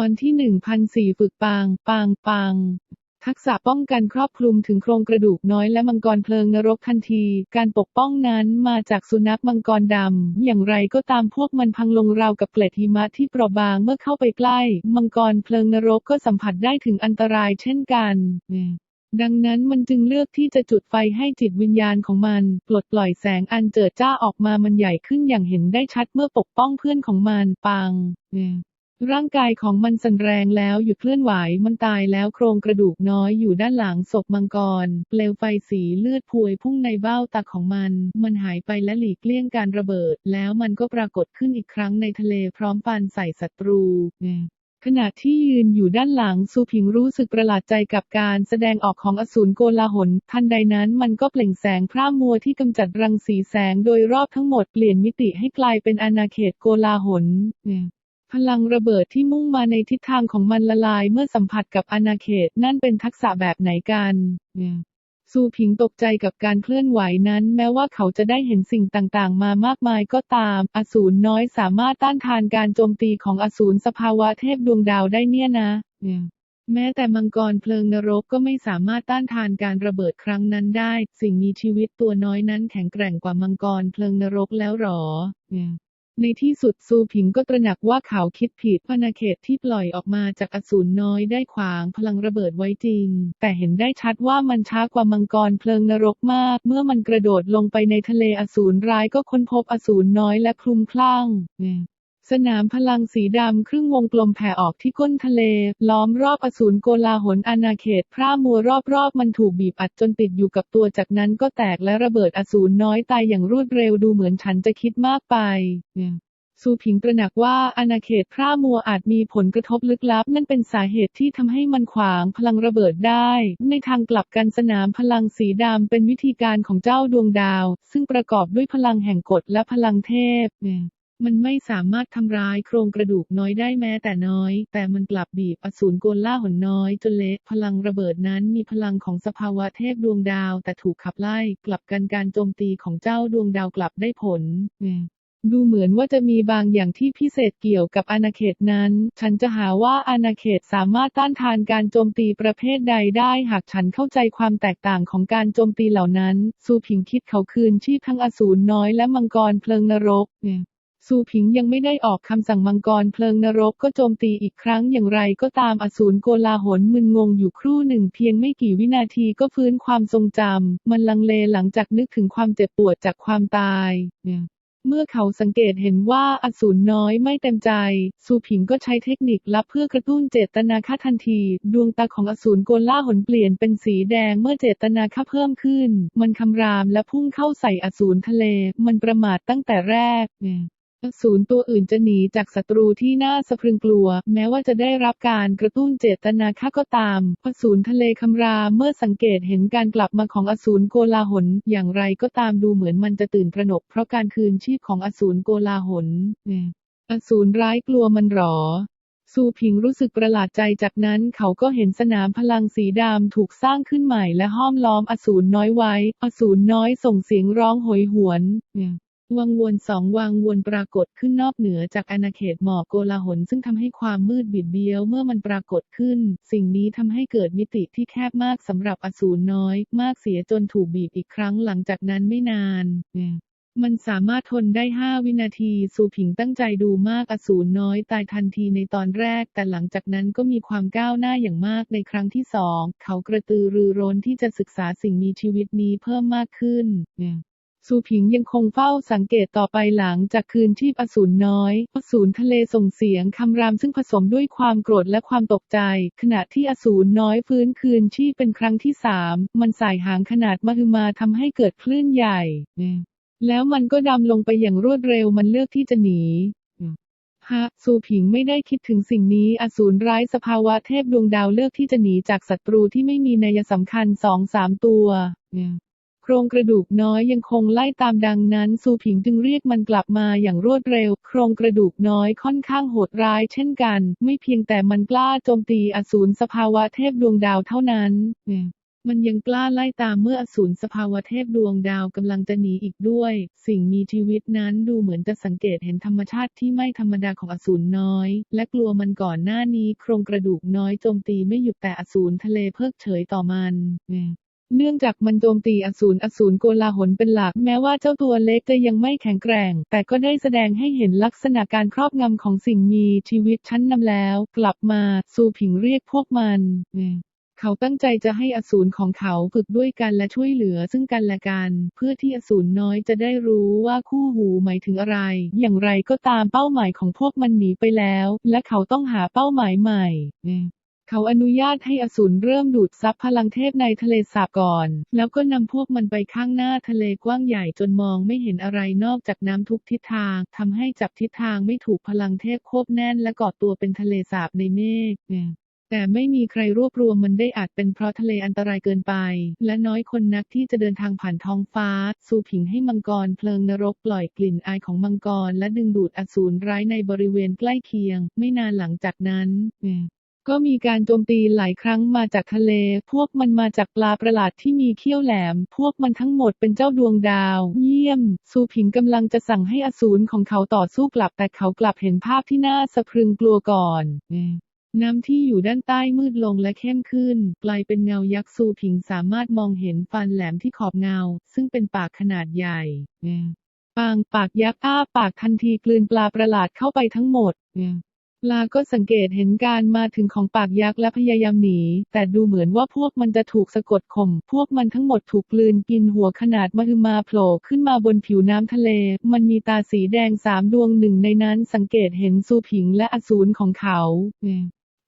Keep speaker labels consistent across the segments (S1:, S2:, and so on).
S1: อนที่หนึ่งพันสี่ฝึกปาง ปาง ปาง ทักษะป้องกันครอบคลุมถึงโครงกระดูกน้อยและมังกรเพลิงนรกทันที การปกป้องนั้นมาจากสุนัขมังกรดำ อย่างไรก็ตามพวกมันพังลงราวกับเกล็ดหิมะที่เปราะบางเมื่อเข้าไปใกล้ มังกรเพลิงนรกก็สัมผัสได้ถึงอันตรายเช่นกันดังนั้นมันจึงเลือกที่จะจุดไฟให้จิตวิญญาณของมัน ปลดปล่อยแสงอันเจิดจ้าออกมามันใหญ่ขึ้นอย่างเห็นได้ชัดเมื่อปกป้องเพื่อนของมันปังเนี่ย ร่างกายของมันสั่นแรงแล้วหยุดเคลื่อนไหวมันตายแล้วโครงกระดูกน้อยอยู่ด้านหลังศพมังกร เปลวไฟสีเลือดพวยพุ่งในเบ้าตาของมัน มันหายไปและหลีกเลี่ยงการระเบิด แล้วมันก็ปรากฏขึ้นอีกครั้งในทะเลพร้อมปานใส่ศัตรูขณะที่ยืนอยู่ด้านหลังซูผิงรู้สึกประหลาดใจกับการแสดงออกของอสูรโกลาหล ทันใดนั้นมันก็เปล่งแสงพร่ามัวที่กำจัดรังสีแสงโดยรอบทั้งหมดเปลี่ยนมิติให้กลายเป็นอาณาเขตโกลาหลเนี่ย พลังระเบิดที่มุ่งมาในทิศทางของมันละลายเมื่อสัมผัสกับอาณาเขตนั่นเป็นทักษะแบบไหนกันเนี่ยซูผิงตกใจกับการเคลื่อนไหวนั้น แม้ว่าเขาจะได้เห็นสิ่งต่างๆ มามากมายก็ตาม อสูรน้อยสามารถต้านทานการโจมตีของอสูรสภาวะเทพดวงดาวได้เนี่ยนะเนี่ยแม้แต่มังกรเพลิงนรกก็ไม่สามารถต้านทานการระเบิดครั้งนั้นได้ สิ่งมีชีวิตตัวน้อยนั้นแข็งแกร่งกว่ามังกรเพลิงนรกแล้วหรอเนี่ย ในที่สุดซูผิงก็ตระหนักว่าเขาคิดผิดพนาเขตที่ปล่อยออกมาจากอสูรน้อยได้ขวางพลังระเบิดไว้จริง แต่เห็นได้ชัดว่ามันช้ากว่ามังกรเพลิงนรกมาก เมื่อมันกระโดดลงไปในทะเลอสูรร้ายก็ค้นพบอสูรน้อยและคลุมคลั่ง สนามพลังสีดำครึ่งวงกลมแผ่ออกที่ก้นทะเล ล้อมรอบอสูรโกลาหลอาณาเขตพร่ามัวรอบๆ มันถูกบีบอัดจนติดอยู่กับตัวจากนั้นก็แตกและระเบิดอสูรน้อยตายอย่างรวดเร็วดูเหมือนฉันจะคิดมากไปซูผิงตระหนักว่าอาณาเขตพร่ามัวอาจมีผลกระทบลึกลับ นั่นเป็นสาเหตุที่ทำให้มันขวางพลังระเบิดได้ ในทางกลับกันสนามพลังสีดำเป็นวิธีการของเจ้าดวงดาว ซึ่งประกอบด้วยพลังแห่งกฎและพลังเทพ มันไม่สามารถทำร้ายโครงกระดูกน้อยได้แม้แต่น้อย แต่มันกลับบีบอสูรโกลล่าหนน้อยจนเละพลังระเบิดนั้นมีพลังของสภาวะเทพดวงดาว แต่ถูกขับไล่กลับกันการโจมตีของเจ้าดวงดาวกลับได้ผลดูเหมือนว่าจะมีบางอย่างที่พิเศษเกี่ยวกับอาณาเขตนั้น ฉันจะหาว่าอาณาเขตสามารถต้านทานการโจมตีประเภทใดได้ หากฉันเข้าใจความแตกต่างของการโจมตีเหล่านั้น ซูผิงคิดเขาคืนชีพทั้งอสูรน้อยและมังกรเพลิงนรกเนี่ย ซูผิงยังไม่ได้ออกคำสั่งมังกรเพลิงนรกก็โจมตีอีกครั้งอย่างไรก็ตามอสูรโกลาหลมึนงงอยู่ครู่หนึ่งเพียงไม่กี่วินาทีก็ฟื้นความทรงจำ มันลังเลหลังจากนึกถึงความเจ็บปวดจากความตายเมื่อเขาสังเกตเห็นว่าอสูรน้อยไม่เต็มใจซูผิงก็ใช้เทคนิคลับเพื่อกระตุ้นเจตนาค่าทันที ดวงตาของอสูรโกล่าหนเปลี่ยนเป็นสีแดงเมื่อเจตนาค่าเพิ่มขึ้น มันคำรามและพุ่งเข้าใส่อสูรทะเล มันประมาทตั้งแต่แรก เนี่ยอสูรตัวอื่นจะหนีจากศัตรูที่น่าสะพรึงกลัว แม้ว่าจะได้รับการกระตุ้นเจตนาฆ่าก็ตามอสูรทะเลคำรามเมื่อสังเกตเห็นการกลับมาของอสูรโกลาหล อย่างไรก็ตามดูเหมือนมันจะตื่นตระหนก เพราะการคืนชีพของอสูรโกลาหลอสูรร้ายกลัวมันหรอซูพิงรู้สึกประหลาดใจจากนั้นเขาก็เห็นสนามพลังสีดำถูกสร้างขึ้นใหม่และห้อมล้อมอสูรน้อยไว้ อสูรน้อยส่งเสียงร้องโหยหวน วังวนสองวังวนปรากฏขึ้นนอกเหนือจากอาณาเขตหมอกโกลาหลซึ่งทำให้ความมืดบิดเบี้ยวเมื่อมันปรากฏขึ้น สิ่งนี้ทำให้เกิดมิติที่แคบมากสำหรับอสูรน้อย มากเสียจนถูกบีบอีกครั้งหลังจากนั้นไม่นานมันสามารถทนได้ 5 วินาที สูผิงตั้งใจดูมากอสูรน้อยตายทันทีในตอนแรก แต่หลังจากนั้นก็มีความก้าวหน้าอย่างมากในครั้งที่สอง เขากระตือรือร้นที่จะศึกษาสิ่งมีชีวิตนี้เพิ่มมากขึ้นเนี่ย ซูผิงยังคงเฝ้าสังเกตต่อไปหลังจากคืนชีพอสูรน้อยอสูรทะเลส่งเสียงคำรามซึ่งผสมด้วยความโกรธและความตกใจ ขณะที่อสูรน้อยฟื้นคืนชีพเป็นครั้งที่สามมันสายหางขนาดมหึมาทำให้เกิดคลื่นใหญ่ แล้วมันก็ดำลงไปอย่างรวดเร็วมันเลือกที่จะหนีฮะซูผิงไม่ได้คิดถึงสิ่งนี้ อสูรร้ายสภาวะเทพดวงดาวเลือกที่จะหนีจากศัตรูที่ไม่มีนัยสำคัญสองสามตัวค รงกระดูกน้อยยังคงไล่ตามดังนั้นซูผิงจึงเรียกมันกลับมาอย่างรวดเร็ว โครงกระดูกน้อยค่อนข้างโหดร้ายเช่นกัน ไม่เพียงแต่มันกล้าโจมตีอสูรสภาวะเทพดวงดาวเท่านั้นมันยังกล้าไล่ตามเมื่ออสูรสภาวะเทพดวงดาวกำลังจะหนีอีกด้วย สิ่งมีชีวิตนั้นดูเหมือนจะสังเกตเห็นธรรมชาติที่ไม่ธรรมดาของอสูรน้อย และกลัวมันก่อนหน้านี้โครงกระดูกน้อยโจมตีไม่หยุดแต่อสูรทะเลเพิกเฉยต่อมัน เนื่องจากมันโจมตีอสูรอสูรโกลาหลเป็นหลัก แม้ว่าเจ้าตัวเล็กจะยังไม่แข็งแกร่ง แต่ก็ได้แสดงให้เห็นลักษณะการครอบงำของสิ่งมีชีวิตชั้นนำแล้ว กลับมาสู่ผิงเรียกพวกมันเนี่ยเขาตั้งใจจะให้อสูรของเขาฝึกด้วยกันและช่วยเหลือซึ่งกันและกัน เพื่อที่อสูรน้อยจะได้รู้ว่าคู่หูหมายถึงอะไร อย่างไรก็ตามเป้าหมายของพวกมันหนีไปแล้ว และเขาต้องหาเป้าหมายใหม่ เขาอนุญาตให้อสูรเริ่มดูดซับพลังเทพในทะเลสาบก่อน แล้วก็นำพวกมันไปข้างหน้าทะเลกว้างใหญ่จนมองไม่เห็นอะไรนอกจากน้ำทุกทิศทางทำให้จับทิศทางไม่ถูกพลังเทพโคบแน่นและกอดตัวเป็นทะเลสาบในเมฆแต่ไม่มีใครรวบรวมมันได้อาจเป็นเพราะทะเลอันตรายเกินไป และน้อยคนนักที่จะเดินทางผ่านท้องฟ้า สู่ผิงให้มังกรเพลิงนรกปล่อยกลิ่นอายของมังกรและดึงดูดอสูรร้ายในบริเวณใกล้เคียง ไม่นานหลังจากนั้น ก็มีการโจมตีหลายครั้งมาจากทะเล พวกมันมาจากปลาประหลาดที่มีเขี้ยวแหลม พวกมันทั้งหมดเป็นเจ้าดวงดาว เยี่ยม ซูผิงกำลังจะสั่งให้อสูรของเขาต่อสู้กลับ แต่เขากลับเห็นภาพที่น่าสะพรึงกลัวก่อนน้ำที่อยู่ด้านใต้มืดลงและเข้มขึ้น กลายเป็นเงายักษ์ซูผิงสามารถมองเห็นฟันแหลมที่ขอบเงา ซึ่งเป็นปากขนาดใหญ่ปางปากยักษ์อ้าปากทันทีกลืนปลาประหลาดเข้าไปทั้งหมด ลาก็สังเกตเห็นการมาถึงของปากยักษ์และพยายามหนี แต่ดูเหมือนว่าพวกมันจะถูกสะกดข่ม พวกมันทั้งหมดถูกกลืนกินหัวขนาดมหึมาโผล่ขึ้นมาบนผิวน้ำทะเล มันมีตาสีแดงสามดวงหนึ่งในนั้นสังเกตเห็นซูผิงและอสูรของเขา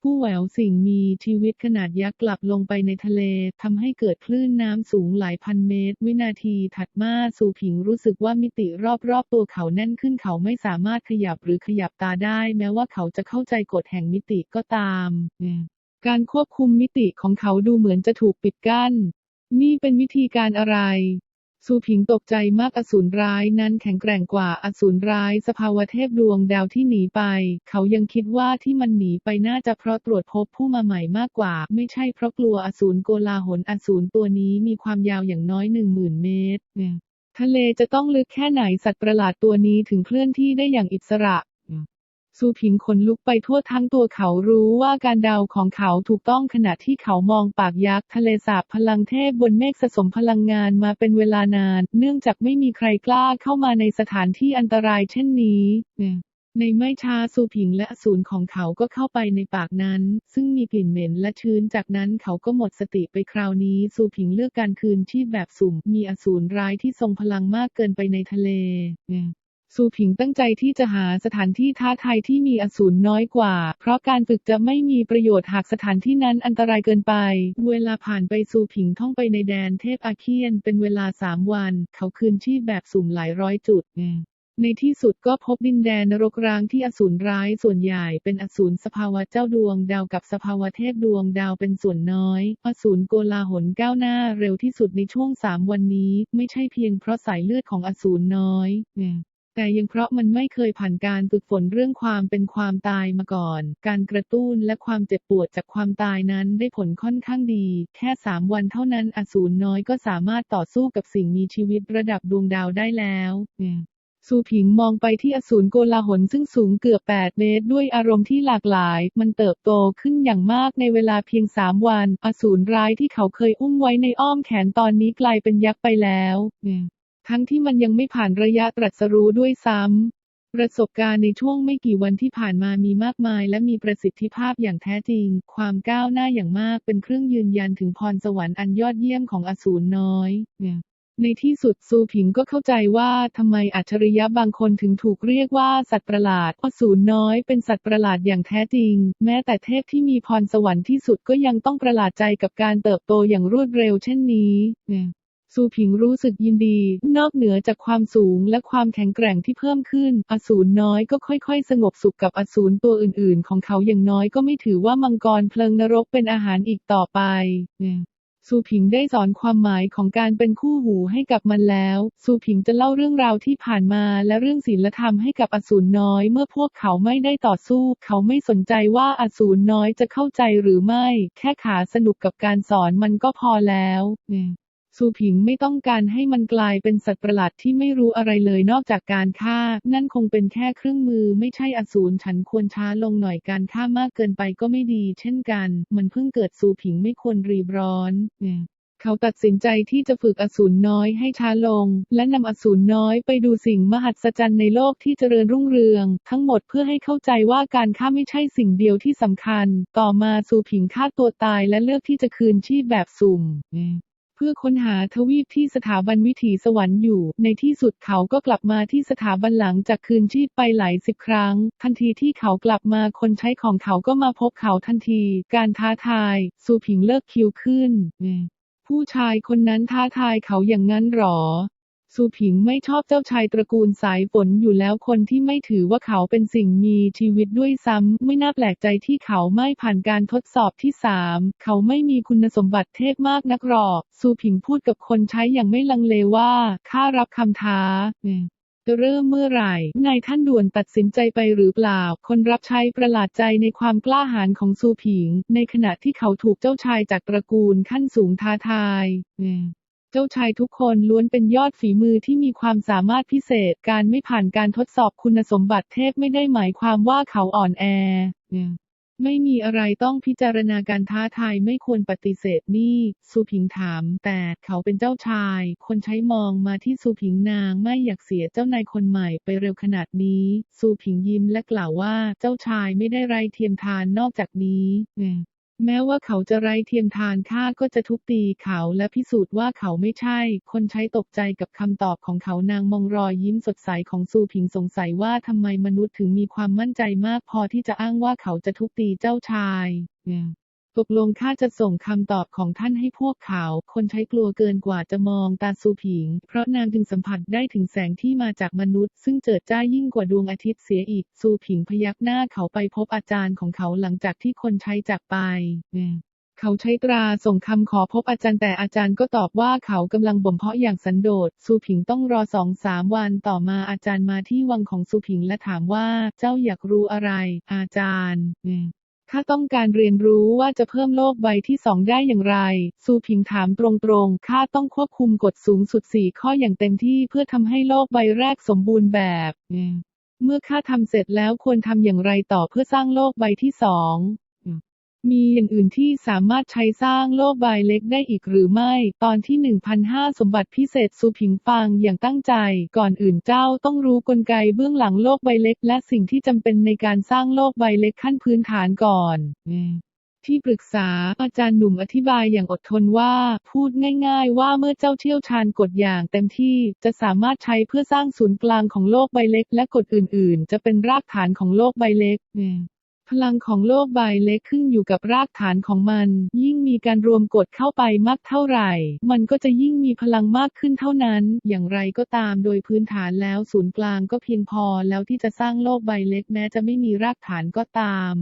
S1: ผู้แหววสิ่งมีชีวิตขนาดยักษ์กลับลงไปในทะเลทำให้เกิดคลื่นน้ำสูงหลายพันเมตร วินาทีถัดมาสูผิงรู้สึกว่ามิติรอบๆตัวเขาแน่นขึ้นเขาไม่สามารถขยับหรือขยับตาได้ แม้ว่าเขาจะเข้าใจกฎแห่งมิติก็ตามการควบคุมมิติของเขาดูเหมือนจะถูกปิดกั้น นี่เป็นวิธีการอะไร ซูผิงตกใจมากอสูรร้ายนั้นแข็งแกร่งกว่าอสูรร้ายสภาวะเทพดวงดาวที่หนีไป เขายังคิดว่าที่มันหนีไปน่าจะเพราะตรวจพบผู้มาใหม่มากกว่า ไม่ใช่เพราะกลัวอสูรโกลาหลอสูรตัวนี้มีความยาวอย่างน้อยหนึ่งหมื่นเมตรทะเลจะต้องลึกแค่ไหนสัตว์ประหลาดตัวนี้ถึงเคลื่อนที่ได้อย่างอิสระ ซูผิงขนลุกไปทั่วทั้งตัวเขารู้ว่าการเดาของเขาถูกต้องขณะที่เขามองปากยักษ์ทะเลสาบพลังเทพบนเมฆสะสมพลังงานมาเป็นเวลานาน เนื่องจากไม่มีใครกล้าเข้ามาในสถานที่อันตรายเช่นนี้ในไม่ช้าซูผิงและอสูรของเขาก็เข้าไปในปากนั้น ซึ่งมีกลิ่นเหม็นและชื้นจากนั้นเขาก็หมดสติไปคราวนี้ซูผิงเลือกการคืนชีพแบบสุ่ม มีอสูรร้ายที่ทรงพลังมากเกินไปในทะเล ซูผิงตั้งใจที่จะหาสถานที่ท้าทายที่มีอสูรน้อยกว่า เพราะการฝึกจะไม่มีประโยชน์หากสถานที่นั้นอันตรายเกินไป เวลาผ่านไปซูผิงท่องไปในแดนเทพอาเคียนเป็นเวลาสามวัน เขาคืนชีพแบบสุ่มหลายร้อยจุดในที่สุดก็พบดินแดนนรกร้างที่อสูรร้ายส่วนใหญ่เป็นอสูรสภาวะเจ้าดวงดาวกับสภาวะเทพดวงดาวเป็นส่วนน้อย อสูรโกลาหลก้าวหน้าเร็วที่สุดในช่วงสามวันนี้ ไม่ใช่เพียงเพราะสายเลือดของอสูรน้อย แต่ยังเพราะมันไม่เคยผ่านการฝึกฝนเรื่องความเป็นความตายมาก่อน การกระตุ้นและความเจ็บปวดจากความตายนั้นได้ผลค่อนข้างดี แค่สามวันเท่านั้นอสูรน้อยก็สามารถต่อสู้กับสิ่งมีชีวิตระดับดวงดาวได้แล้วสูผิงมองไปที่อสูรโกลาหลซึ่งสูงเกือบ 8 เมตร ด้วยอารมณ์ที่หลากหลาย มันเติบโตขึ้นอย่างมากในเวลาเพียงสามวัน อสูรร้ายที่เขาเคยอุ้มไว้ในอ้อมแขนตอนนี้กลายเป็นยักษ์ไปแล้ว ทั้งที่มันยังไม่ผ่านระยะตรัสรู้ด้วยซ้ำ ประสบการณ์ในช่วงไม่กี่วันที่ผ่านมามีมากมาย และมีประสิทธิภาพอย่างแท้จริง ความก้าวหน้าอย่างมากเป็นเครื่องยืนยันถึงพรสวรรค์อันยอดเยี่ยมของอสูรน้อยในที่สุดซูผิงก็เข้าใจว่าทำไมอัจฉริยะบางคนถึงถูกเรียกว่าสัตว์ประหลาดอสูรน้อยเป็นสัตว์ประหลาดอย่างแท้จริง แม้แต่เทพที่มีพรสวรรค์ที่สุดก็ยังต้องประหลาดใจกับการเติบโตอย่างรวดเร็วเช่นนี้ ซูผิงรู้สึกยินดี นอกเหนือจากความสูงและความแข็งแกร่งที่เพิ่มขึ้น อสูรน้อยก็ค่อยๆ สงบสุขกับอสูรตัวอื่นๆ ของเขาอย่างน้อยก็ไม่ถือว่ามังกรเพลิงนรกเป็นอาหารอีกต่อไปซูผิงได้สอนความหมายของการเป็นคู่หูให้กับมันแล้ว ซูผิงจะเล่าเรื่องราวที่ผ่านมาและเรื่องศีลธรรมให้กับอสูรน้อย เมื่อพวกเขาไม่ได้ต่อสู้ เขาไม่สนใจว่าอสูรน้อยจะเข้าใจหรือไม่ แค่ขาสนุกกับการสอนมันก็พอแล้วเนี่ย ซูผิงไม่ต้องการให้มันกลายเป็นสัตว์ประหลาดที่ไม่รู้อะไรเลยนอกจากการฆ่า นั่นคงเป็นแค่เครื่องมือไม่ใช่อสูรฉันควรช้าลงหน่อยการฆ่ามากเกินไปก็ไม่ดี เช่นกัน มันเพิ่งเกิดซูผิงไม่ควรรีบร้อนเขาตัดสินใจที่จะฝึกอสูรน้อยให้ช้าลง และนำอสูรน้อยไปดูสิ่งมหัศจรรย์ในโลกที่เจริญรุ่งเรือง ทั้งหมดเพื่อให้เข้าใจว่าการฆ่าไม่ใช่สิ่งเดียวที่สำคัญ ต่อมาซูผิงฆ่าตัวตายและเลือกที่จะคืนชีพแบบสุ่ม พื่อค้นหาทวีปที่สถาบันวิถีสวรรค์อยู่ ในที่สุดเขาก็กลับมาที่สถาบันหลังจากคืนชีพไปหลายสิบครั้ง ทันทีที่เขากลับมาคนใช้ของเขาก็มาพบเขาทันที การท้าทาย สูผิงเลิกคิวขึ้น ผู้ชายคนนั้นท้าทายเขาอย่างนั้นหรอ ซูผิงไม่ชอบเจ้าชายตระกูลสายฝนอยู่แล้วคนที่ไม่ถือว่าเขาเป็นสิ่งมีชีวิตด้วยซ้ำ ไม่น่าแปลกใจที่เขาไม่ผ่านการทดสอบที่สามเขาไม่มีคุณสมบัติเทพมากนักหรอกซูผิงพูดกับคนใช้อย่างไม่ลังเลว่าข้ารับคำท้าเจะเริ่มเมื่อไหร่ นายท่านด่วนตัดสินใจไปหรือเปล่า คนรับใช้ประหลาดใจในความกล้าหาญของซูผิง ในขณะที่เขาถูกเจ้าชายจากตระกูลขั้นสูงท้าทาย เจ้าชายทุกคนล้วนเป็นยอดฝีมือที่มีความสามารถพิเศษ การไม่ผ่านการทดสอบคุณสมบัติเทพไม่ได้หมายความว่าเขาอ่อนแอ ไม่มีอะไรต้องพิจารณาการท้าทายไม่ควรปฏิเสธนี่ซูผิงถาม แต่เขาเป็นเจ้าชาย คนใช้มองมาที่ซูผิงนางไม่อยากเสียเจ้านายคนใหม่ไปเร็วขนาดนี้ซูผิงยิ้มและกล่าวว่าเจ้าชายไม่ได้ไรเทียมทานนอกจากนี้เนี่ย แม้ว่าเขาจะไร้เทียมทานข้าก็จะทุบตีเขาและพิสูจน์ว่าเขาไม่ใช่ คนใช้ตกใจกับคำตอบของเขานางมองรอยยิ้มสดใสของซูผิงสงสัยว่าทำไมมนุษย์ถึงมีความมั่นใจมากพอที่จะอ้างว่าเขาจะทุบตีเจ้าชาย ตกลงข้าจะส่งคำตอบของท่านให้พวกเขา คนใช้กลัวเกินกว่าจะมองตาซูผิง เพราะนางจึงสัมผัสได้ถึงแสงที่มาจากมนุษย์ ซึ่งเจิดจ้ายิ่งกว่าดวงอาทิตย์เสียอีกซูผิงพยักหน้าเขาไปพบอาจารย์ของเขาหลังจากที่คนใช้จากไปเขาใช้ตราส่งคำขอพบอาจารย์แต่อาจารย์ก็ตอบว่าเขากำลังบ่มเพาะอย่างสันโดษซูผิงต้องรอสองสามวันต่อมาอาจารย์มาที่วังของซูผิงและถามว่าเจ้าอยากรู้อะไร อาจารย์ ข้าต้องการเรียนรู้ว่าจะเพิ่มโลกใบที่สองได้อย่างไร ซูผิงถามตรงๆ ข้าต้องควบคุมกฎสูงสุดสี่ข้ออย่างเต็มที่เพื่อทำให้โลกใบแรกสมบูรณ์แบบ เมื่อข้าทำเสร็จแล้วควรทำอย่างไรต่อเพื่อสร้างโลกใบที่สอง มีอย่างอื่นที่สามารถใช้สร้างโลกใบเล็กได้อีกหรือไม่ ตอนที่ 1005 สมบัติพิเศษสุผิงฟังอย่างตั้งใจ ก่อนอื่นเจ้าต้องรู้กลไกเบื้องหลังโลกใบเล็ก และสิ่งที่จำเป็นในการสร้างโลกใบเล็กขั้นพื้นฐานก่อนที่ปรึกษาอาจารย์หนุ่มอธิบายอย่างอดทนว่า พูดง่ายๆว่าเมื่อเจ้าเชี่ยวชาญกฎอย่างเต็มที่จะสามารถใช้เพื่อสร้างศูนย์กลางของโลกใบเล็ก และกฎอื่นๆ จะเป็นรากฐานของโลกใบเล็ก พลังของโลกใบเล็กขึ้นอยู่กับรากฐานของมัน ยิ่งมีการรวมกฎเข้าไปมากเท่าไหร่ มันก็จะยิ่งมีพลังมากขึ้นเท่านั้น อย่างไรก็ตามโดยพื้นฐานแล้วศูนย์กลางก็เพียงพอแล้วที่จะสร้างโลกใบเล็กแม้จะไม่มีรากฐานก็ตาม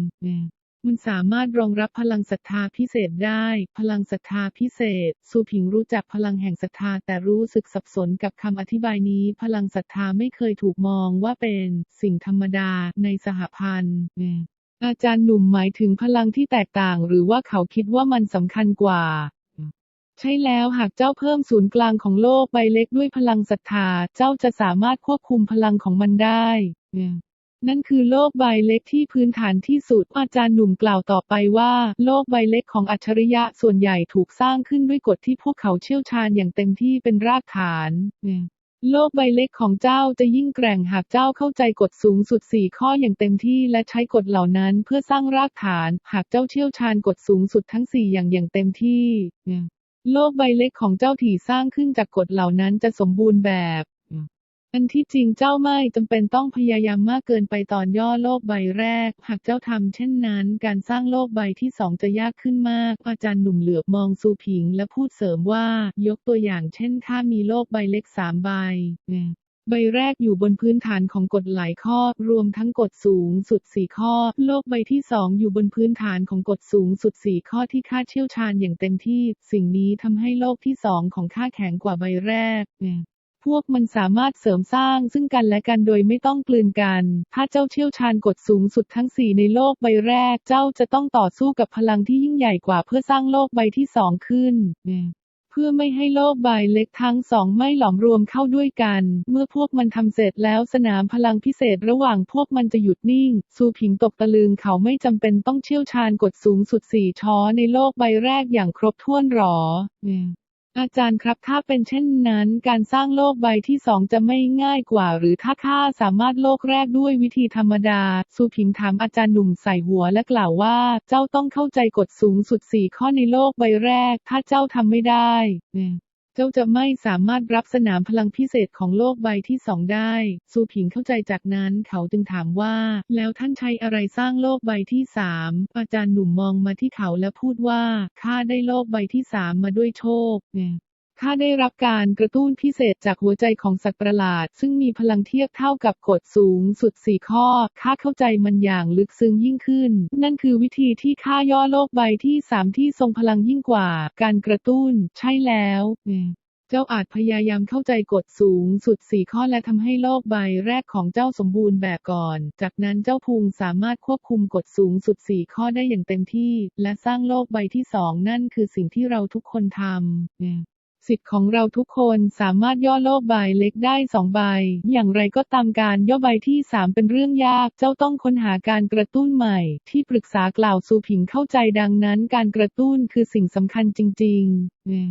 S1: มันสามารถรองรับพลังศรัทธาพิเศษได้ พลังศรัทธาพิเศษ สุผิงรู้จักพลังแห่งศรัทธาแต่รู้สึกสับสนกับคำอธิบายนี้ พลังศรัทธาไม่เคยถูกมองว่าเป็น สิ่งธรรมดาในสหพันธ์ อาจารย์หนุ่มหมายถึงพลังที่แตกต่าง หรือว่าเขาคิดว่ามันสำคัญกว่า ใช่แล้วหากเจ้าเพิ่มศูนย์กลางของโลกใบเล็กด้วยพลังศรัทธา เจ้าจะสามารถควบคุมพลังของมันได้ นั่นคือโลกใบเล็กที่พื้นฐานที่สุด อาจารย์หนุ่มกล่าวต่อไปว่า โลกใบเล็กของอัจฉริยะส่วนใหญ่ถูกสร้างขึ้นด้วยกฎที่พวกเขาเชี่ยวชาญอย่างเต็มที่เป็นรากฐาน โลกใบเล็กของเจ้าจะยิ่งแกร่งหากเจ้าเข้าใจกฎสูงสุดสี่ข้ออย่างเต็มที่และใช้กฎเหล่านั้นเพื่อสร้างรากฐาน หากเจ้าเชี่ยวชาญกฎสูงสุดทั้งสี่อย่างอย่างเต็มที่ โลกใบเล็กของเจ้าถี่สร้างขึ้นจากกฎเหล่านั้นจะสมบูรณ์แบบ อันที่จริงเจ้าไม่จำเป็นต้องพยายามมากเกินไปตอนย่อโลกใบแรก หากเจ้าทำเช่นนั้น การสร้างโลกใบที่สองจะยากขึ้นมาก อาจารย์หนุ่มเหลือบมองซูผิงและพูดเสริมว่า ยกตัวอย่างเช่นข้ามีโลกใบเล็กสามใบใบแรกอยู่บนพื้นฐานของกฎหลายข้อ รวมทั้งกฎสูงสุด4ข้อ โลกใบที่2อยู่บนพื้นฐานของกฎสูงสุด4ข้อที่ข้าเชี่ยวชาญอย่างเต็มที่ สิ่งนี้ทำให้โลกที่2ของข้าแข็งกว่าใบแรก พวกมันสามารถเสริมสร้างซึ่งกันและกันโดยไม่ต้องกลืนกัน ถ้าเจ้าเชี่ยวชาญกฎสูงสุดทั้ง4ในโลกใบแรก เจ้าจะต้องต่อสู้กับพลังที่ยิ่งใหญ่กว่าเพื่อสร้างโลกใบที่2ขึ้น เพื่อไม่ให้โลกใบเล็กทั้งสองไม่หลอมรวมเข้าด้วยกัน เมื่อพวกมันทำเสร็จแล้วสนามพลังพิเศษระหว่างพวกมันจะหยุดนิ่ง ซูผิงตกตะลึงเขาไม่จำเป็นต้องเชี่ยวชาญกฎสูงสุดสี่ช้อในโลกใบแรกอย่างครบถ้วนหรอ อาจารย์ครับถ้าเป็นเช่นนั้น การสร้างโลกใบที่สองจะไม่ง่ายกว่า หรือถ้าข้าสามารถโลกแรกด้วยวิธีธรรมดา สุผิงถามอาจารย์หนุ่มใส่หัวและกล่าวว่า เจ้าต้องเข้าใจกฎสูงสุดสี่ข้อในโลกใบแรก ถ้าเจ้าทำไม่ได้ เจ้าจะไม่สามารถรับสนามพลังพิเศษของโลกใบที่สองได้ ซูผิงเข้าใจจากนั้นเขาจึงถามว่า แล้วท่านใช้อะไรสร้างโลกใบที่สามอาจารย์หนุ่มมองมาที่เขาและพูดว่าข้าได้โลกใบที่สามมาด้วยโชคเนี่ย ข้าได้รับการกระตุ้นพิเศษจากหัวใจของสัตว์ประหลาด ซึ่งมีพลังเทียบเท่ากับกฎสูงสุดสี่ข้อ ข้าเข้าใจมันอย่างลึกซึ้งยิ่งขึ้น นั่นคือวิธีที่ข้าย่อโลกใบที่สามที่ทรงพลังยิ่งกว่า การกระตุ้น ใช่แล้วเจ้าอาจพยายามเข้าใจกฎสูงสุดสี่ข้อและทำให้โลกใบแรกของเจ้าสมบูรณ์แบบก่อน จากนั้นเจ้าพุงสามารถควบคุมกฎสูงสุดสี่ข้อได้อย่างเต็มที่ และสร้างโลกใบที่สองนั่นคือสิ่งที่เราทุกคนทำ สิทธิ์ของเราทุกคนสามารถย่อโลกใบเล็กได้สองใบ อย่างไรก็ตามการย่อใบที่สามเป็นเรื่องยาก เจ้าต้องค้นหาการกระตุ้นใหม่ ที่ปรึกษากล่าวสู่ผิงเข้าใจดังนั้น การกระตุ้นคือสิ่งสำคัญจริง ๆเนี่ย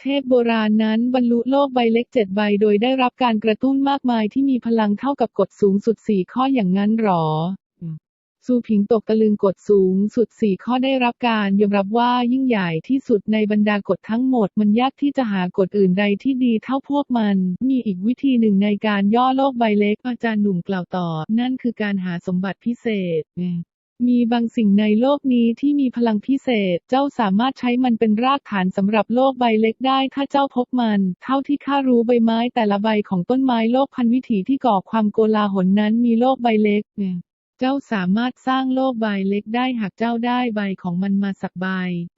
S1: เทพโบราณนั้นบรรลุโลกใบเล็กเจ็ดใบโดยได้รับการกระตุ้นมากมายที่มีพลังเท่ากับกฎสูงสุดสี่ข้ออย่างนั้นหรอ ซูผิงตกตะลึงกฎสูงสุดสี่ข้อได้รับการยอมรับว่ายิ่งใหญ่ที่สุดในบรรดากฎทั้งหมด มันยากที่จะหากฎอื่นใดที่ดีเท่าพวกมัน มีอีกวิธีหนึ่งในการย่อโลกใบเล็ก อาจารย์หนุ่มกล่าวต่อ นั่นคือการหาสมบัติพิเศษมีบางสิ่งในโลกนี้ที่มีพลังพิเศษ เจ้าสามารถใช้มันเป็นรากฐานสำหรับโลกใบเล็กได้ ถ้าเจ้าพบมัน เท่าที่ข้ารู้ใบไม้แต่ละใบของต้นไม้โลกพันวิถีที่ก่อความโกลาหลนั้นมีโลกใบเล็ก เจ้าสามารถสร้างโลกใบเล็กได้หากเจ้าได้ใบของมันมาสักใบ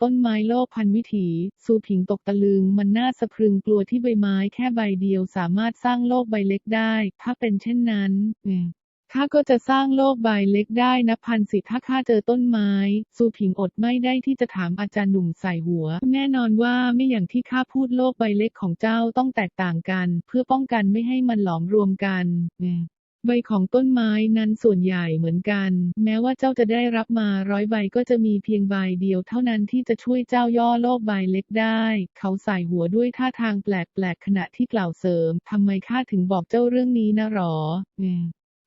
S1: ต้นไม้โลกพันวิถี สูผิงตกตะลึง มันน่าสะพรึงกลัวที่ใบไม้แค่ใบเดียวสามารถสร้างโลกใบเล็กได้ ถ้าเป็นเช่นนั้นข้าก็จะสร้างโลกใบเล็กได้นับพันสิถ้าข้าเจอต้นไม้ สูผิงอดไม่ได้ที่จะถามอาจารย์หนุ่มใส่หัว แน่นอนว่าไม่อย่างที่ข้าพูดโลกใบเล็กของเจ้าต้องแตกต่างกัน เพื่อป้องกันไม่ให้มันหลอมรวมกัน ใบของต้นไม้นั้นส่วนใหญ่เหมือนกัน แม้ว่าเจ้าจะได้รับมาร้อยใบก็จะมีเพียงใบเดียวเท่านั้นที่จะช่วยเจ้าย่อโลกใบเล็กได้ เขาใส่หัวด้วยท่าทางแปลกๆขณะที่กล่าวเสริมทำไมข้าถึงบอกเจ้าเรื่องนี้นะหรอเนี่ย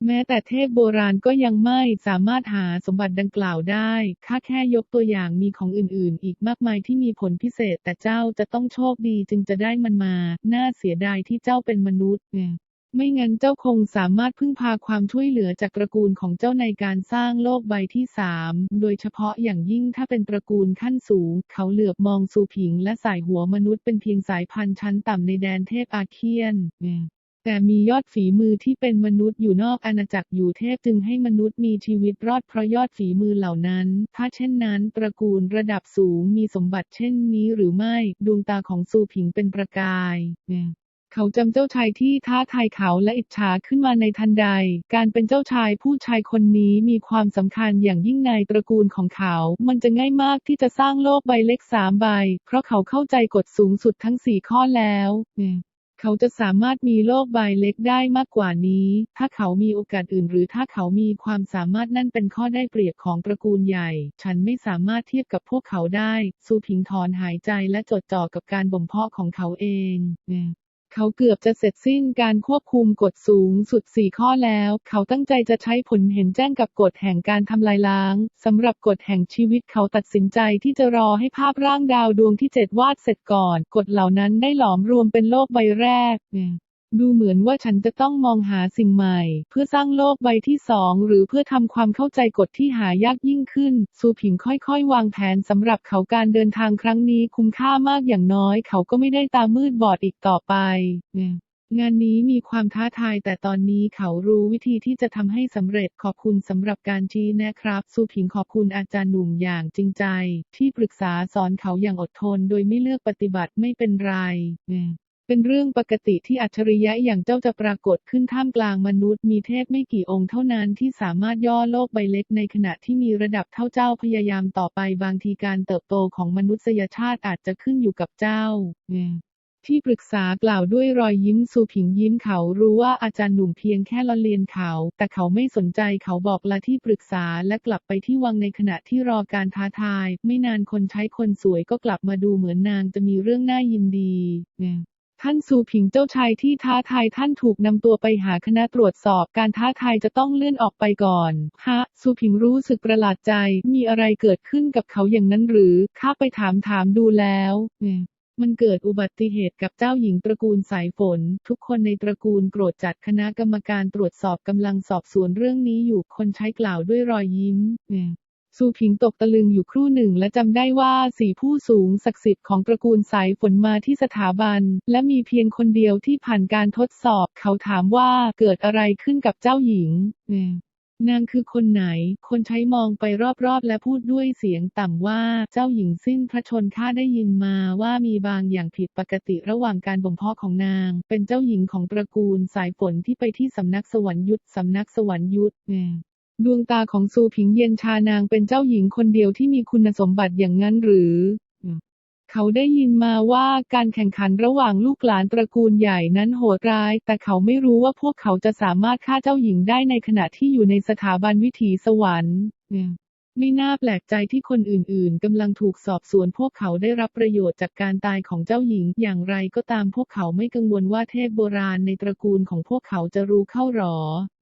S1: แม้แต่เทพโบราณก็ยังไม่สามารถหาสมบัติดังกล่าวได้ ข้าแค่ยกตัวอย่างมีของอื่นๆ อีกมากมายที่มีผลพิเศษแต่เจ้าจะต้องโชคดีจึงจะได้มันมา น่าเสียดายที่เจ้าเป็นมนุษย์ ไม่งั้นเจ้าคงสามารถพึ่งพาความช่วยเหลือจากตระกูลของเจ้าในการสร้างโลกใบที่สามโดยเฉพาะอย่างยิ่งถ้าเป็นตระกูลขั้นสูง เขาเหลือบมองสูผิงและสายหัวมนุษย์เป็นเพียงสายพันธุ์ชั้นต่ำในแดนเทพอาเคียนแต่มียอดฝีมือที่เป็นมนุษย์อยู่นอกอาณาจักรอยู่เทพจึงให้มนุษย์มีชีวิตรอดเพราะยอดฝีมือเหล่านั้น ถ้าเช่นนั้น ตระกูลระดับสูงมีสมบัติเช่นนี้หรือไม่ ดวงตาของซูผิงเป็นประกาย เขาจำเจ้าชายที่ท้าทายเขาและอิจฉาขึ้นมาในทันใด การเป็นเจ้าชายผู้ชายคนนี้มีความสำคัญอย่างยิ่งในตระกูลของเขา มันจะง่ายมากที่จะสร้างโลกใบเล็กสามใบ เพราะเขาเข้าใจกฎสูงสุดทั้งสี่ข้อแล้วเนี่ยเขาจะสามารถมีโลกใบเล็กได้มากกว่านี้ ถ้าเขามีโอกาสอื่น หรือถ้าเขามีความสามารถนั่นเป็นข้อได้เปรียบของตระกูลใหญ่ ฉันไม่สามารถเทียบกับพวกเขาได้ ซูผิงถอนหายใจและจดจ่อกับการบ่มเพาะของเขาเอง เขาเกือบจะเสร็จสิ้นการควบคุมกฎสูงสุด 4 ข้อแล้ว เขาตั้งใจจะใช้ผลเห็นแจ้งกับกฎแห่งการทำลายล้างสำหรับกฎแห่งชีวิตเขาตัดสินใจที่จะรอให้ภาพร่างดาวดวงที่เจ็ดวาดเสร็จก่อน กฎเหล่านั้นได้หลอมรวมเป็นโลกใบแรก ดูเหมือนว่าฉันจะต้องมองหาสิ่งใหม่ เพื่อสร้างโลกใบที่สองหรือเพื่อทำความเข้าใจกฎที่หายากยิ่งขึ้น ซูผิงค่อยๆ วางแผนสำหรับเขาการเดินทางครั้งนี้คุ้มค่ามากอย่างน้อย เขาก็ไม่ได้ตามืดบอดอีกต่อไปงานนี้มีความท้าทายแต่ตอนนี้เขารู้วิธีที่จะทำให้สำเร็จขอบคุณสำหรับการชี้แนะครับสุผิงขอบคุณอาจารย์หนุ่มอย่างจริงใจ ที่ปรึกษาสอนเขาอย่างอดทนโดยไม่เลือกปฏิบัติไม่เป็นไร เป็นเรื่องปกติที่อัจฉริยะอย่างเจ้าจะปรากฏขึ้นท่ามกลางมนุษย์มีเทพไม่กี่องค์เท่านั้นที่สามารถย่อโลกใบเล็กในขณะที่มีระดับเท่าเจ้าพยายามต่อไปบางทีการเติบโตของมนุษยชาติอาจจะขึ้นอยู่กับเจ้าที่ปรึกษากล่าวด้วยรอยยิ้มสูผิงยิ้มเขารู้ว่าอาจารย์หนุ่มเพียงแค่ละเลียนเขา แต่เขาไม่สนใจเขาบอกลาที่ปรึกษาและกลับไปที่วังในขณะที่รอการท้าทาย ไม่นานคนใช้คนสวยก็กลับมาดูเหมือนนางจะมีเรื่องน่ายินดี ท่านสูผิงเจ้าชายที่ท้าทายท่านถูกนำตัวไปหาคณะตรวจสอบการท้าทายจะต้องเลื่อนออกไปก่อน ฮะสูผิงรู้สึกประหลาดใจ มีอะไรเกิดขึ้นกับเขาอย่างนั้นหรือ ข้าไปถามถามดูแล้วมมันเกิดอุบัติเหตุกับเจ้าหญิงตระกูลสายฝน ทุกคนในตระกูลโกรธจัดคณะกรรมการตรวจสอบกำลังสอบสวนเรื่องนี้อยู่คนใช้กล่าวด้วยรอยยิ้ม อืมสูผิงตกตะลึงอยู่ครู่หนึ่งและจำได้ว่าสี่ผู้สูงศักดิ์สิทธิ์ของตระกูลสายฝนมาที่สถาบัน และมีเพียงคนเดียวที่ผ่านการทดสอบ เขาถามว่าเกิดอะไรขึ้นกับเจ้าหญิงนางคือคนไหน คนใช้มองไปรอบๆ และพูดด้วยเสียงต่ำว่า เจ้าหญิงสิ้นพระชนข้าได้ยินมาว่ามีบางอย่างผิดปกติระหว่างการบ่มเพาะของนาง เป็นเจ้าหญิงของตระกูลสายฝนที่ไปที่สำนักสวรรค์ยุทธสำนักสวรรค์ยุทธ ดวงตาของซูผิงเย็นชานางเป็นเจ้าหญิงคนเดียวที่มีคุณสมบัติอย่างนั้นหรืออืมเขาได้ยินมาว่าการแข่งขันระหว่างลูกหลานตระกูลใหญ่นั้นโหดร้าย แต่เขาไม่รู้ว่าพวกเขาจะสามารถฆ่าเจ้าหญิงได้ในขณะที่อยู่ในสถาบันวิถีสวรรค์อืมไม่น่าแปลกใจที่คนอื่นๆ กำลังถูกสอบสวนพวกเขาได้รับประโยชน์จากการตายของเจ้าหญิง อย่างไรก็ตามพวกเขาไม่กังวลว่าเทพโบราณในตระกูลของพวกเขาจะรู้เข้าหรอ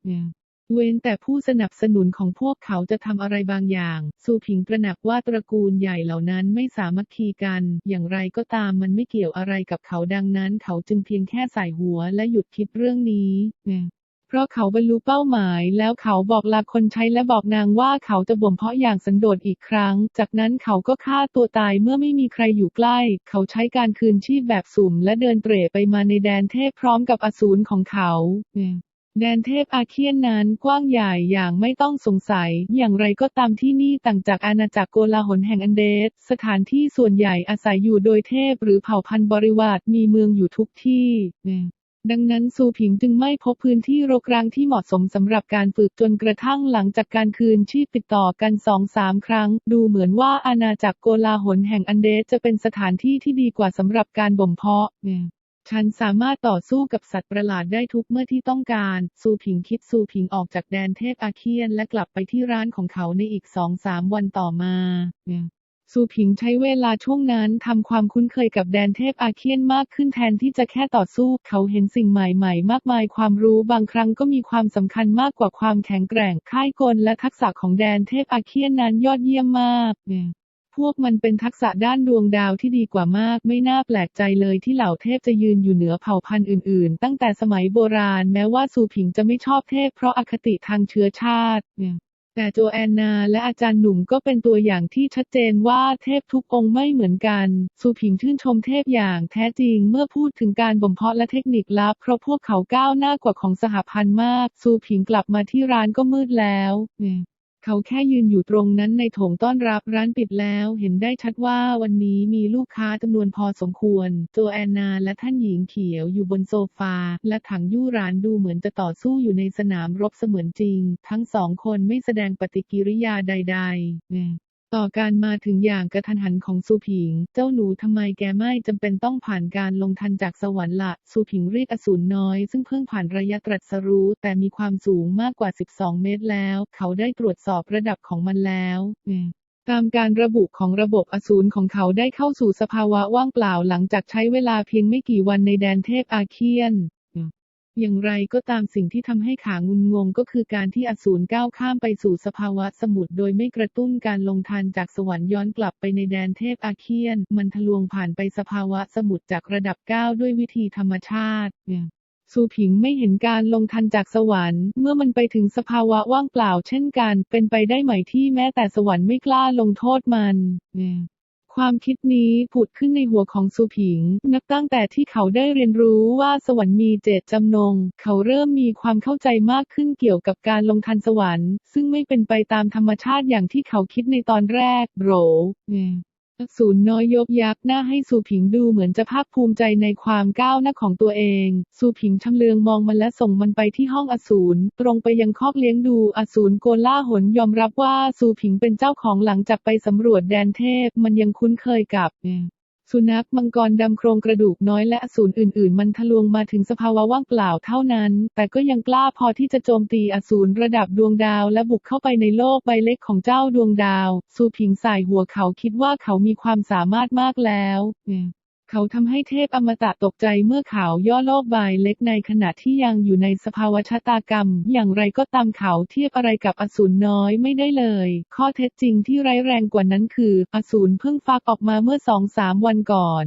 S1: อืม เว้นแต่ผู้สนับสนุนของพวกเขาจะทำอะไรบางอย่างสูผิงตระหนักว่าตระกูลใหญ่เหล่านั้นไม่สามัคคีกัน อย่างไรก็ตามมันไม่เกี่ยวอะไรกับเขาดังนั้น เขาจึงเพียงแค่ใส่หัวและหยุดคิดเรื่องนี้เพราะเขาบรรลุเป้าหมาย แล้วเขาบอกลาคนใช้และบอกนางว่าเขาจะบ่มเพาะอย่างสันโดษอีกครั้ง จากนั้นเขาก็ฆ่าตัวตายเมื่อไม่มีใครอยู่ใกล้ เขาใช้การคืนชีพแบบสุ่มและเดินเตร่ไปมาในแดนเทพพร้อมกับอสูรของเขา แดนเทพอาเคียนนั้นกว้างใหญ่อย่างไม่ต้องสงสัย อย่างไรก็ตามที่นี่ต่างจากอาณาจักรโกลาหลแห่งอันเดส สถานที่ส่วนใหญ่อาศัยอยู่โดยเทพหรือเผ่าพันธุ์บริวารมีเมืองอยู่ทุกที่ ดังนั้นซูผิงจึงไม่พบพื้นที่รกร้างที่เหมาะสมสำหรับการฝึกจนกระทั่งหลังจากการคืนชีพติดต่อกันสองสามครั้ง ดูเหมือนว่าอาณาจักรโกลาหลแห่งอันเดสจะเป็นสถานที่ที่ดีกว่าสำหรับการบ่มเพาะ ฉันสามารถต่อสู้กับสัตว์ประหลาดได้ทุกเมื่อที่ต้องการ ซูผิงคิดซูผิงออกจากแดนเทพอาเคียนและกลับไปที่ร้านของเขาในอีกสองสามวันต่อมาซูผิงใช้เวลาช่วงนั้นทำความคุ้นเคยกับแดนเทพอาเคียนมากขึ้นแทนที่จะแค่ต่อสู้ เขาเห็นสิ่งใหม่ๆ มากมายความรู้บางครั้งก็มีความสำคัญมากกว่าความแข็งแกร่ง ค่ายกลและทักษะของแดนเทพอาเคียนนั้นยอดเยี่ยมมาก พวกมันเป็นทักษะด้านดวงดาวที่ดีกว่ามาก ไม่น่าแปลกใจเลยที่เหล่าเทพจะยืนอยู่เหนือเผ่าพันธุ์อื่นๆ ตั้งแต่สมัยโบราณแม้ว่าซูผิงจะไม่ชอบเทพเพราะอคติทางเชื้อชาติแต่โจแอนนาและอาจารย์หนุ่มก็เป็นตัวอย่างที่ชัดเจนว่าเทพทุกองค์ไม่เหมือนกันซูผิงชื่นชมเทพอย่างแท้จริงเมื่อพูดถึงการบ่มเพาะและเทคนิคลับ เพราะพวกเขาก้าวหน้ากว่าของสหพันธ์มากซูผิงกลับมาที่ร้านก็มืดแล้ว เขาแค่ยืนอยู่ตรงนั้นในโถงต้อนรับร้านปิดแล้ว เห็นได้ชัดว่าวันนี้มีลูกค้าจำนวนพอสมควร โจแอนนาและท่านหญิงเขียวอยู่บนโซฟา และถังยู่ร้านดูเหมือนจะต่อสู้อยู่ในสนามรบเสมือนจริง ทั้งสองคนไม่แสดงปฏิกิริยาใด ๆ ต่อการมาถึงอย่างกระทันหันของซูผิง เจ้าหนูทำไมแกไม่จำเป็นต้องผ่านการลงทันจากสวรรค์ละซูผิงเรียกอสูรน้อย ซึ่งเพิ่งผ่านระยะตรัสรู้แต่มีความสูงมากกว่า 12 เมตรแล้ว เขาได้ตรวจสอบระดับของมันแล้วตามการระบุของระบบอสูรของเขาได้เข้าสู่สภาวะว่างเปล่าหลังจากใช้เวลาเพียงไม่กี่วันในแดนเทพอาเคียน อย่างไรก็ตามสิ่งที่ทำให้ขางุนงงก็คือการที่อสูรก้าวข้ามไปสู่สภาวะสมุทรโดยไม่กระตุ้นการลงทันจากสวรรค์ย้อนกลับไปในแดนเทพอาเคียน มันทะลวงผ่านไปสภาวะสมุทรจากระดับ9ด้วยวิธีธรรมชาติเนี่ยซูผิงไม่เห็นการลงทันจากสวรรค์ เมื่อมันไปถึงสภาวะว่างเปล่าเช่นกัน เป็นไปได้ไหมที่แม้แต่สวรรค์ไม่กล้าลงโทษมันเความคิดนี้ผุดขึ้นในหัวของซูผิง นับตั้งแต่ที่เขาได้เรียนรู้ว่าสวรรค์มีเจตจำนง เขาเริ่มมีความเข้าใจมากขึ้นเกี่ยวกับการลงทันสวรรค์ ซึ่งไม่เป็นไปตามธรรมชาติอย่างที่เขาคิดในตอนแรกโบร เนี่ยอสูรน้อยยกยักหน้าให้สุผิงดูเหมือนจะภาคภูมิใจในความก้าวหน้าของตัวเอง สุผิงชำเลืองมองมันและส่งมันไปที่ห้องอสูรตรงไปยังคอกเลี้ยงดูอสูรโกล่าหนยอมรับว่าสุผิงเป็นเจ้าของหลังจากไปสำรวจแดนเทพมันยังคุ้นเคยกับ สุนัขมังกรดำโครงกระดูกน้อยและอสูรอื่น ๆ มันทะลวงมาถึงสภาวะว่างเปล่าเท่านั้น แต่ก็ยังกล้าพอที่จะโจมตีอสูรระดับดวงดาวและบุกเข้าไปในโลกใบเล็กของเจ้าดวงดาวสูผิงสายหัวเขาคิดว่าเขามีความสามารถมากแล้ว เขาทำให้เทพอมตะตกใจเมื่อเขาย่อโลกใบเล็กในขณะที่ยังอยู่ในสภาวะชะตากรรม อย่างไรก็ตามเขาเทียบอะไรกับอสูรน้อยไม่ได้เลย ข้อเท็จจริงที่ร้ายแรงกว่านั้นคือ อสูรเพิ่งฟักออกมาเมื่อสองสามวันก่อน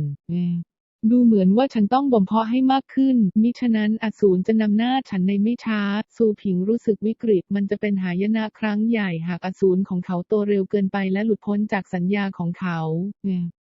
S1: ดูเหมือนว่าฉันต้องบ่มเพาะให้มากขึ้น มิฉะนั้นอสูรจะนำหน้าฉันในไม่ช้าซูผิงรู้สึกวิกฤตมันจะเป็นหายนะครั้งใหญ่หากอสูรของเขาโตเร็วเกินไปและหลุดพ้นจากสัญญาของเขา